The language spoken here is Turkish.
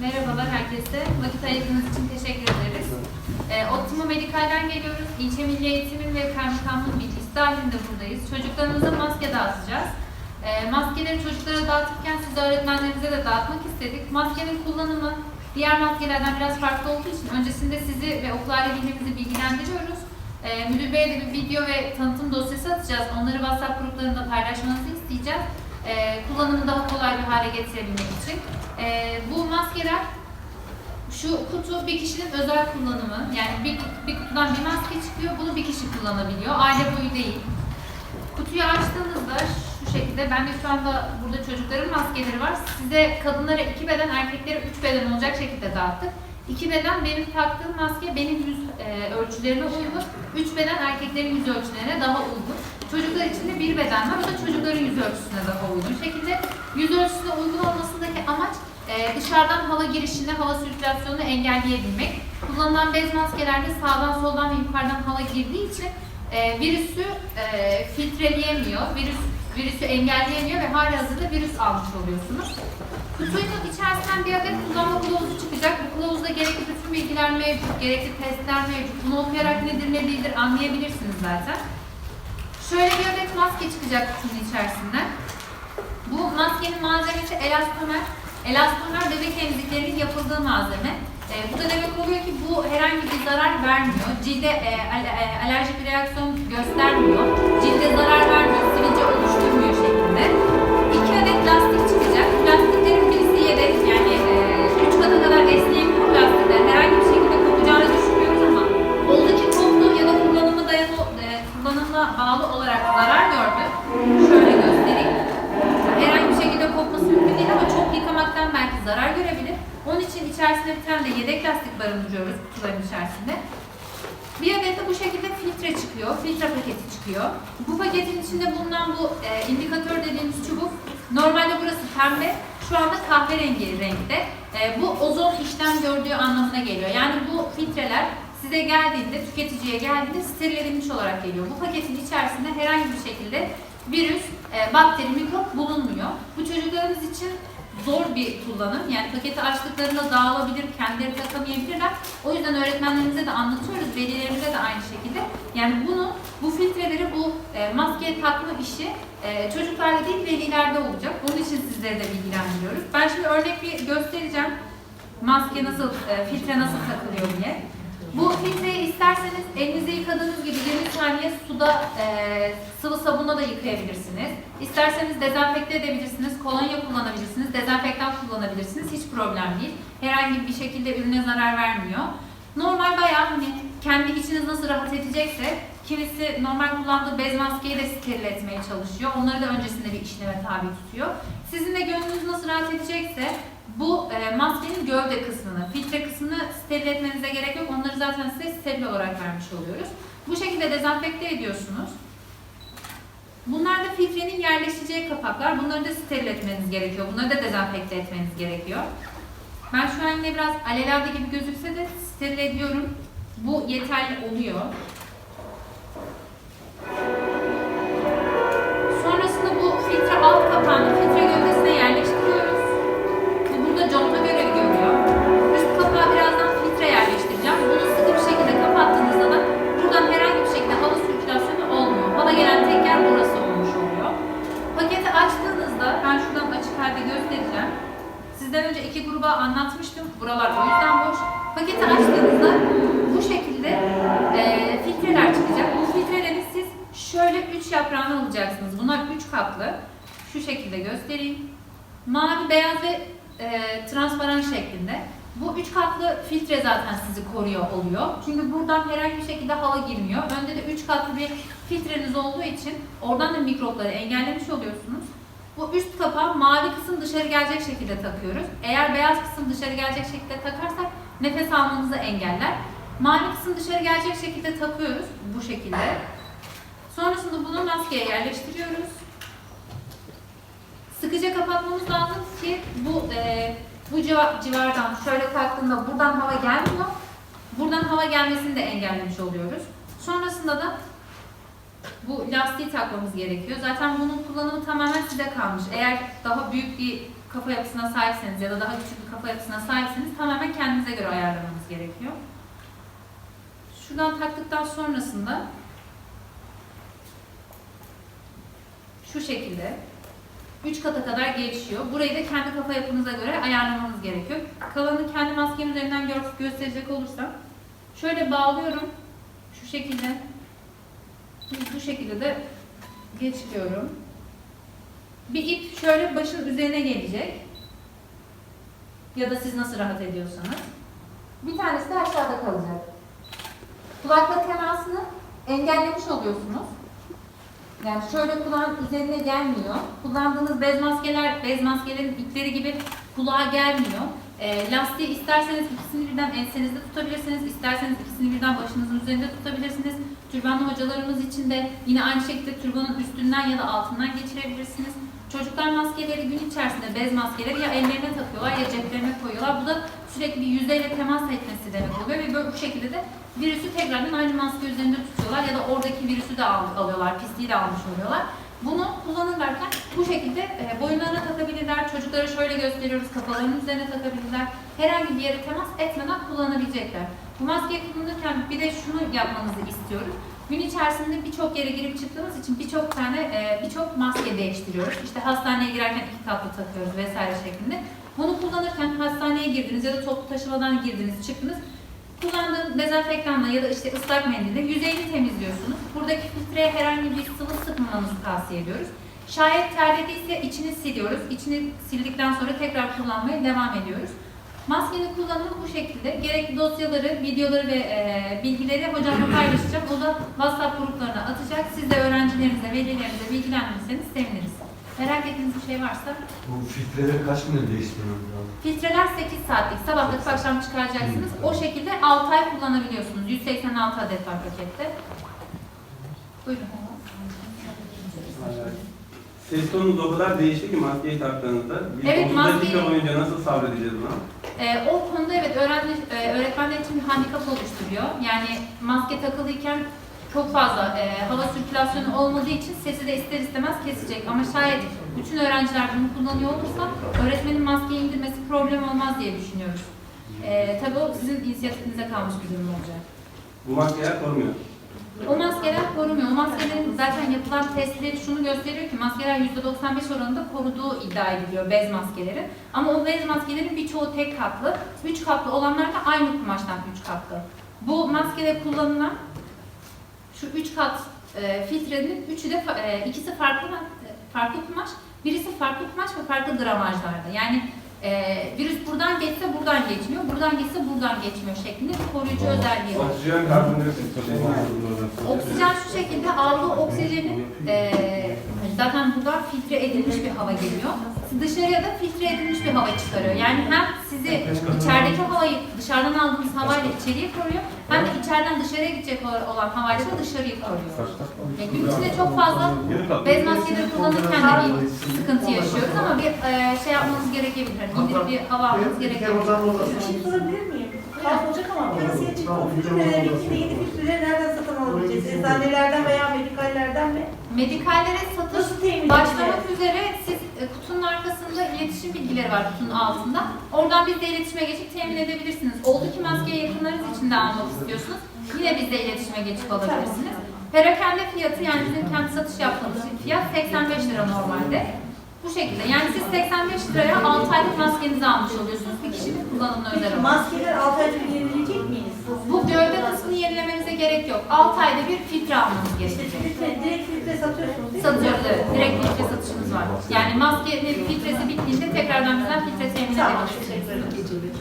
Merhabalar herkese. Vakit ayırdığınız için teşekkür ederiz. E, Optima Medikal'den geliyoruz. İlçe Milli Eğitim'in ve Kaymakamlığın bilgisi dahilinde buradayız. Çocuklarımıza maske dağıtacağız. E, maskeleri çocuklara dağıtırken siz de öğretmenlerimize de dağıtmak istedik. Maskenin kullanımı diğer maskelerden biraz farklı olduğu için öncesinde sizi ve okul aile hekimimizi bilgilendiriyoruz. E, müdür Bey'e de bir video ve tanıtım dosyası atacağız. Onları WhatsApp gruplarında paylaşmanızı isteyeceğiz. E, kullanımı daha kolay bir hale getirebilmek için. E, bu maskeler şu kutu bir kişinin özel kullanımı. Yani bir, bir kutudan bir maske çıkıyor. Bunu bir kişi kullanabiliyor. Aile boyu değil. Kutuyu açtığınızda şu şekilde, ben de şu anda burada çocukların maskeleri var. Size kadınlara iki beden, erkeklere üç beden olacak şekilde dağıttık. İki beden benim taktığım maske benim yüz e, ölçülerime uygun. Üç beden erkeklerin yüz ölçülerine daha uygun. Çocuklar için de bir beden var. O da çocukların yüz ölçüsüne daha uygun. Şekilde yüz ölçüsüne uygun olmasındaki amaç e, dışarıdan hava girişini, hava sirkülasyonunu engelleyebilmek. Kullanılan bez maskelerde sağdan soldan ve yukarıdan hava girdiği için e, virüsü e, filtreleyemiyor, virüs virüsü engelleyemiyor ve hali hazırda virüs almış oluyorsunuz. Kutunun içerisinden bir adet kullanma kılavuzu çıkacak. Bu kılavuzda gerekli bütün bilgiler mevcut, gerekli testler mevcut. Bunu okuyarak nedir ne değildir anlayabilirsiniz zaten. Şöyle bir adet maske çıkacak kutunun içerisinden. Bu maskenin malzemesi elastomer. Elastomer bebek emziklerinin yapıldığı malzeme. E, bu da demek oluyor ki bu herhangi bir zarar vermiyor. Cilde e, e, alerjik bir reaksiyon göstermiyor. Cilde zarar vermiyor, sivilce oluşturmuyor yedek lastik barındırıyoruz kutuların içerisinde. Bir adet de bu şekilde filtre çıkıyor, filtre paketi çıkıyor. Bu paketin içinde bulunan bu e, indikatör dediğimiz çubuk, normalde burası pembe, şu anda kahverengi renkte. E, bu ozon işlem gördüğü anlamına geliyor. Yani bu filtreler size geldiğinde, tüketiciye geldiğinde steril edilmiş olarak geliyor. Bu paketin içerisinde herhangi bir şekilde virüs, e, bakteri, mikrop bulunmuyor. Bu çocuklarımız için zor bir kullanım. Yani paketi açtıklarında dağılabilir, kendileri takamayabilirler. O yüzden öğretmenlerimize de anlatıyoruz, velilerimize de aynı şekilde. Yani bunu, bu filtreleri, bu e, maskeye takma işi e, çocuklarda değil velilerde olacak. Bunun için sizleri de bilgilendiriyoruz. Ben şimdi örnek bir göstereceğim. Maske nasıl, e, filtre nasıl takılıyor diye. Bu filtreyi isterseniz elinizi yıkadığınız gibi 20 saniye suda e, sıvı sabunla da yıkayabilirsiniz. İsterseniz dezenfekte edebilirsiniz, kolonya kullanabilirsiniz, dezenfektan kullanabilirsiniz. Hiç problem değil. Herhangi bir şekilde ürüne zarar vermiyor. Normal bayağı hani kendi içiniz nasıl rahat edecekse kimisi normal kullandığı bez maskeyi de steril etmeye çalışıyor. Onları da öncesinde bir işleme tabi tutuyor. Sizin de gönlünüz nasıl rahat edecekse bu e, maskenin gövde kısmını, filtre kısmını steril etmenize gerek yok. Onları zaten size steril olarak vermiş oluyoruz. Bu şekilde dezenfekte ediyorsunuz. Bunlar da filtrenin yerleşeceği kapaklar. Bunları da steril etmeniz gerekiyor. Bunları da dezenfekte etmeniz gerekiyor. Ben şu an yine biraz alelade gibi gözükse de steril ediyorum. Bu yeterli oluyor. Kapağını filtre gövdesine yerleştiriyoruz. Bu burada conta görevi görüyor. Üst kapağı birazdan filtre yerleştireceğim. Bunu sıkı bir şekilde kapattığınızda da buradan herhangi bir şekilde hava sirkülasyonu olmuyor. Hava gelen tek yer burası olmuş oluyor. Paketi açtığınızda ben şuradan açık halde göstereceğim. Sizden önce iki gruba anlatmıştım. Buralar o yüzden boş. Paketi açtığınızda bu şekilde e, filtreler çıkacak. Bu filtreleri siz şöyle üç yaprağını alacaksınız. Bunlar üç katlı. Şu şekilde göstereyim. Mavi, beyaz ve e, transparan şeklinde. Bu üç katlı filtre zaten sizi koruyor oluyor. Çünkü buradan herhangi bir şekilde hava girmiyor. Önde de üç katlı bir filtreniz olduğu için oradan da mikropları engellemiş oluyorsunuz. Bu üst kapağı mavi kısım dışarı gelecek şekilde takıyoruz. Eğer beyaz kısım dışarı gelecek şekilde takarsak nefes almanızı engeller. Mavi kısım dışarı gelecek şekilde takıyoruz bu şekilde. Sonrasında bunu maskeye yerleştiriyoruz. Sıkıca kapatmamız lazım ki bu e, bu civa- civardan şöyle kalktığında buradan hava gelmiyor. Buradan hava gelmesini de engellemiş oluyoruz. Sonrasında da bu lastiği takmamız gerekiyor. Zaten bunun kullanımı tamamen size kalmış. Eğer daha büyük bir kafa yapısına sahipseniz ya da daha küçük bir kafa yapısına sahipseniz tamamen kendinize göre ayarlamanız gerekiyor. Şuradan taktıktan sonrasında şu şekilde 3 kata kadar gelişiyor. Burayı da kendi kafa yapınıza göre ayarlamanız gerekiyor. Kalanı kendi maskem üzerinden gösterecek olursam şöyle bağlıyorum. Şu şekilde bu şekilde de geçiriyorum. Bir ip şöyle başın üzerine gelecek. Ya da siz nasıl rahat ediyorsanız. Bir tanesi de aşağıda kalacak. Kulakla temasını engellemiş oluyorsunuz. Yani şöyle kulağın üzerine gelmiyor. Kullandığınız bez maskeler, bez maskelerin ipleri gibi kulağa gelmiyor. E, lastiği isterseniz ikisini birden ensenizde tutabilirsiniz, isterseniz ikisini birden başınızın üzerinde tutabilirsiniz. Türbanlı hocalarımız için de yine aynı şekilde türbanın üstünden ya da altından geçirebilirsiniz. Çocuklar maskeleri gün içerisinde bez maskeleri ya ellerine takıyorlar ya ceplerine koyuyorlar. Bu da sürekli bir yüzeyle temas etmesi demek oluyor ve böyle bu şekilde de virüsü tekrardan aynı maske üzerinde tutuyorlar ya da oradaki virüsü de al- alıyorlar, pisliği de almış oluyorlar. Bunu kullanırlarken bu şekilde e, boyunlarına takabilirler, çocuklara şöyle gösteriyoruz, kafalarının üzerine takabilirler. Herhangi bir yere temas etmeden kullanabilecekler. Bu maskeyi kullanırken bir de şunu yapmanızı istiyoruz. Gün içerisinde birçok yere girip çıktığımız için birçok tane, e, birçok maske değiştiriyoruz. İşte hastaneye girerken iki katlı takıyoruz vesaire şeklinde. Bunu kullanırken hastaneye girdiniz ya da toplu taşımadan girdiniz, çıktınız. Kullandığınız dezenfektanla ya da işte ıslak mendille yüzeyini temizliyorsunuz. Buradaki filtreye herhangi bir sıvı sıkmamanızı tavsiye ediyoruz. Şayet terlediyse içini siliyoruz. İçini sildikten sonra tekrar kullanmaya devam ediyoruz. Maskenin kullanımı bu şekilde. Gerekli dosyaları, videoları ve e, bilgileri hocamla paylaşacağım. O da WhatsApp gruplarına atacak. Siz de öğrencilerinize, velilerinize bilgilendirirseniz seviniriz. Merak ettiğiniz bir şey varsa. Bu filtreleri kaç günde değiştirmem lazım? Filtreler 8 saatlik. Sabahlık akşam çıkaracaksınız. O şekilde 6 ay kullanabiliyorsunuz. 186 adet var pakette. Buyurun. Ses tonunuz o kadar değişti ki maskeyi taktığınızda. Biz Evet, 30 maskeyi- dakika boyunca nasıl sabredeceğiz buna? Ee, o konuda evet öğrenci, e, öğretmenler için bir handikap oluşturuyor. Yani maske takılıyken çok fazla e, hava sirkülasyonu olmadığı için sesi de ister istemez kesecek. Ama şayet bütün öğrenciler bunu kullanıyor olursa öğretmenin maskeyi indirmesi problem olmaz diye düşünüyoruz. E, tabii o sizin inisiyatifinize kalmış bir durum olacak. Bu maskeler korumuyor. O maskeler korumuyor. O maskelerin zaten yapılan testleri şunu gösteriyor ki maskeler %95 oranında koruduğu iddia ediliyor bez maskeleri. Ama o bez maskelerin birçoğu tek katlı. Üç katlı olanlar da aynı kumaştan üç katlı. Bu maskede kullanılan şu üç kat e, filtrenin üçü de e, ikisi farklı e, farklı kumaş, birisi farklı kumaş ve farklı gramajlarda. Yani e, virüs buradan geçse buradan geçmiyor, buradan geçse buradan geçmiyor şeklinde bir koruyucu özelliği var. Oksijen karbondioksit. Oksijen şu şekilde aldığı oksijenin eee, zaten buradan filtre edilmiş bir hava geliyor. Dışarıya da filtre edilmiş bir hava çıkarıyor. Yani hem sizi içerideki havayı dışarıdan aldığınız havayla içeriye koruyor hem de içeriden dışarıya gidecek olan havayla da dışarıyı koruyor. Yani gün içinde çok fazla bez maskeleri kullanırken de bir sıkıntı yaşıyoruz ama bir eee, şey yapmanız gerekebilir. Hani indirip bir hava almanız gerekebilir. Bir şey sorabilir miyim? Kayıp olacak ama piyasaya çıktı. Filtreler bittiğinde yeni filtreleri nereden satın alabileceğiz? Eczanelerden veya medikallerden mi? Medikallere satış Başlamak üzere e, arkasında iletişim bilgileri var kutunun altında. Oradan bizle iletişime geçip temin edebilirsiniz. Oldu ki maskeyi yakınlarınız için de almak istiyorsunuz. Yine bizle iletişime geçip alabilirsiniz. Perakende fiyatı yani bizim kendi satış yaptığımız fiyat 85 lira normalde. Bu şekilde. Yani siz 85 liraya 6 aylık maskenizi almış oluyorsunuz. Bir kişinin kullanımına özel olarak. maskeler 6 ayda gövde kısmını yenilemenize gerek yok. 6 ayda bir filtre almanız gerekecek. filtre, direkt filtre satıyorsunuz değil mi? Satıyoruz evet. Direkt filtre satışımız var. Yani maskenin filtresi bittiğinde tekrardan bizden filtre temin edebilirsiniz.